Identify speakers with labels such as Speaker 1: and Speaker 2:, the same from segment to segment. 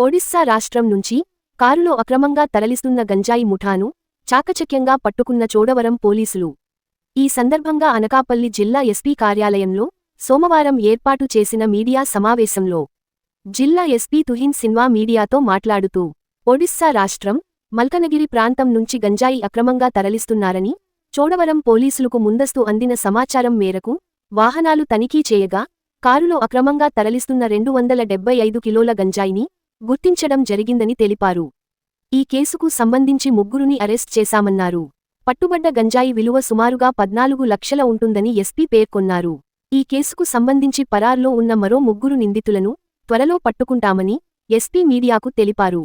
Speaker 1: ఒడిస్సా రాష్ట్రం నుంచి కారులో అక్రమంగా తరలిస్తున్న గంజాయి ముఠాను చాకచక్యంగా పట్టుకున్న చోడవరం పోలీసులు. ఈ సందర్భంగా అనకాపల్లి జిల్లా ఎస్పీ కార్యాలయంలో సోమవారం ఏర్పాటు చేసిన మీడియా సమావేశంలో జిల్లా ఎస్పీ తుహిన్ సిన్వా మీడియాతో మాట్లాడుతూ ఒడిస్సా రాష్ట్రం మల్కనగిరి ప్రాంతం నుంచి గంజాయి అక్రమంగా తరలిస్తున్నారని చోడవరం పోలీసులకు ముందస్తు అందిన సమాచారం మేరకు వాహనాలు తనిఖీ చేయగా కారులో అక్రమంగా తరలిస్తున్న రెండు వందల డెబ్బై ఐదు కిలోల గంజాయిని గుర్తించడం జరిగిందని తెలిపారు. ఈ కేసుకు సంబంధించి ముగ్గురుని అరెస్ట్ చేశామన్నారు. పట్టుబడ్డ గంజాయి విలువ సుమారుగా పద్నాలుగు లక్షల ఉంటుందని ఎస్పీ పేర్కొన్నారు. ఈ కేసుకు సంబంధించి పరార్లో ఉన్న మరో ముగ్గురు నిందితులను త్వరలో పట్టుకుంటామని ఎస్పీ మీడియాకు తెలిపారు.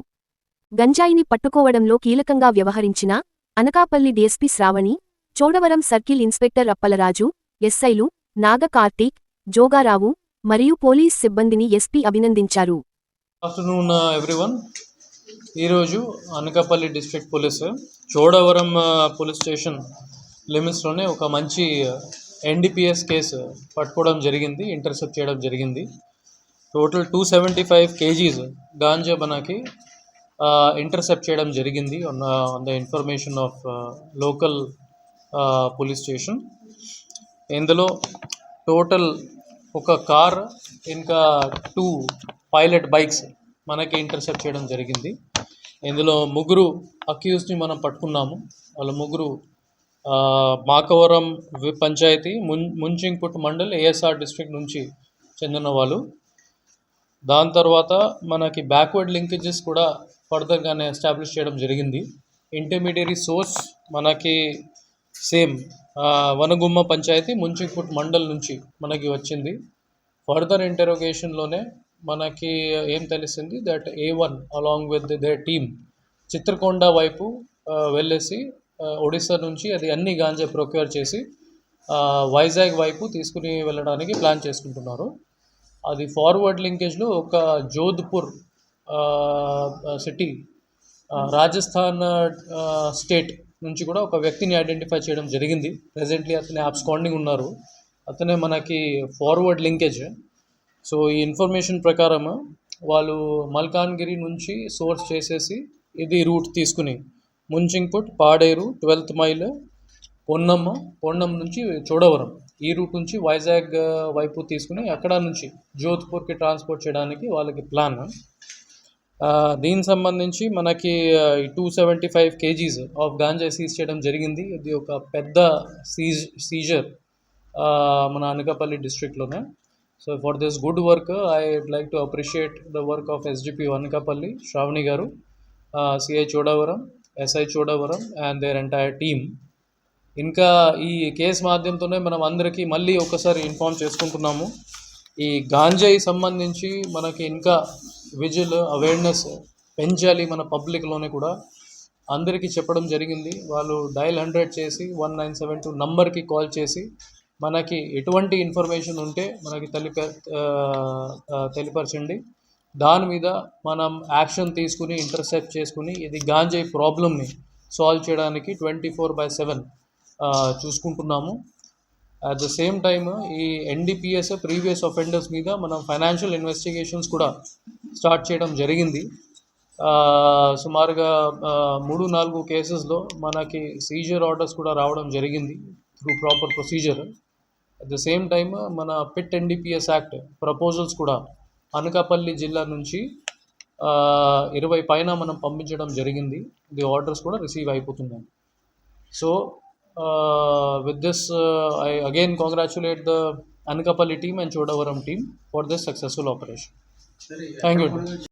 Speaker 1: గంజాయిని పట్టుకోవడంలో కీలకంగా వ్యవహరించిన Anakapalli DSP Sravani Chodavaram circle inspector Appalaraju ఎస్ఐలు నాగ కార్తీక్ జోగారావు మరియు పోలీస్ సిబ్బందిని ఎస్పీ అభినందించారు.
Speaker 2: ఆఫ్టర్నూన్ ఎవ్రీవన్ uh, ఈరోజు Anakapalli district police Chodavaram uh, police station లిమిట్స్లోనే ఒక మంచి ఎన్డీపీఎస్ కేసు పట్టుకోవడం జరిగింది ఇంటర్సెప్ట్ చేయడం జరిగింది. Total two seventy five kgs ganja బనాకి intercept uh, చేయడం జరిగింది on on the information of local police station ఇందులో టోటల్ ఒక కార్ ఇంకా టూ పైలట్ బైక్స్ మనకి ఇంటర్సెప్ట్ చేయడం జరిగింది. ఇందులో ముగ్గురు అక్యూస్ని మనం పట్టుకున్నాము. వాళ్ళ ముగ్గురు మాకవరం పంచాయతీ మున్ ముంచింగ్పుట్ మండల్ ఏఎస్ఆర్ డిస్ట్రిక్ట్ నుంచి చెందిన వాళ్ళు. దాని తర్వాత మనకి బ్యాక్వర్డ్ లింకేజెస్ కూడా ఫర్దర్గానే ఎస్టాబ్లిష్ చేయడం జరిగింది. ఇంటర్మీడియరీ సోర్స్ మనకి సేమ్ వనగుమ్మ పంచాయతీ ముంచింగ్పుట్ మండల్ నుంచి మనకి వచ్చింది. ఫర్దర్ ఇంటరోగేషన్లోనే మనకి ఏం తెలిసింది? That A one along with the team Chitrakonda వైపు వెళ్ళేసి ఒడిస్సా నుంచి అది అన్ని గాంజా ప్రొక్యూర్ చేసి వైజాగ్ వైపు తీసుకుని వెళ్ళడానికి ప్లాన్ చేసుకుంటున్నారు. అది ఫార్వర్డ్ లింకేజ్లో ఒక జోధ్పూర్ సిటీ రాజస్థాన్ స్టేట్ నుంచి కూడా ఒక వ్యక్తిని ఐడెంటిఫై చేయడం జరిగింది. ప్రెజెంట్లీ అతని అబ్స్కాండింగ్ ఉన్నారు. అతనే మనకి ఫార్వర్డ్ లింకేజ్ సో ఈ ఇన్ఫర్మేషన్ ప్రకారం వాళ్ళు మల్కాన్గిరి నుంచి సోర్స్ చేసేసి ఇది రూట్ తీసుకుని ముంచింగ్పుట్ పాడేరు ట్వెల్త్ మైల్ పొన్నమ్మ పొన్నం నుంచి చోడవరం. ఈ రూట్ నుంచి వైజాగ్ వైపు తీసుకుని అక్కడ నుంచి జోధ్పూర్కి ట్రాన్స్పోర్ట్ చేయడానికి వాళ్ళకి ప్లాన్. దీనికి సంబంధించి మనకి two seventy five kgs of ganja seize చేయడం జరిగింది. ఇది ఒక పెద్ద సీజ్ సీజర్ మన Anakapalli డిస్ట్రిక్ట్లోనే. So for this good work I like to appreciate the work of SDP Anakapalli Sravani garu CI Chodavaram SI Chodavaram and their entire team ఇంకా ఈ case మాధ్యమంతోనే మనం అందరికీ మళ్ళీ ఒకసారి ఇన్ఫామ్ చేసుకుంటున్నాము. ఈ గాంజాయి సంబంధించి మనకి ఇంకా విజిల్ అవేర్నెస్ పెంచాలి మన పబ్లిక్లోనే కూడా. అందరికీ చెప్పడం జరిగింది. వాళ్ళు డయల్ హండ్రెడ్ చేసి వన్ నైన్ సెవెన్ టూ నంబర్కి కాల్ చేసి మనకి ఎటువంటి ఇన్ఫర్మేషన్ ఉంటే మనకి తెలిప తెలియపరచండి. తెలిపరచండి దాని మీద మనం యాక్షన్ తీసుకుని ఇంటర్సెప్ట్ చేసుకుని ఇది గాంజాయి ప్రాబ్లమ్ని సాల్వ్ చేయడానికి ట్వంటీ ఫోర్ బై సెవెన్ చూసుకుంటున్నాము. అట్ ద సేమ్ టైమ్ ఈ ఎన్డీపీఎస్ ప్రీవియస్ అఫెండర్స్ మీద మనం ఫైనాన్షియల్ ఇన్వెస్టిగేషన్స్ కూడా స్టార్ట్ చేయడం జరిగింది. సుమారుగా మూడు నాలుగు కేసెస్లో మనకి సీజర్ ఆర్డర్స్ కూడా రావడం జరిగింది through proper procedure. At the same time మన పెట్ ఎన్డీపీఎస్ యాక్ట్ ప్రపోజల్స్ కూడా అనకాపల్లి జిల్లా నుంచి ఇరవై పైన మనం పంపించడం జరిగింది. ది ఆర్డర్స్ కూడా రిసీవ్ అయిపోతున్నాయి. So with this I again congratulate the Anakapalli team and Chodavaram team for this successful operation thank you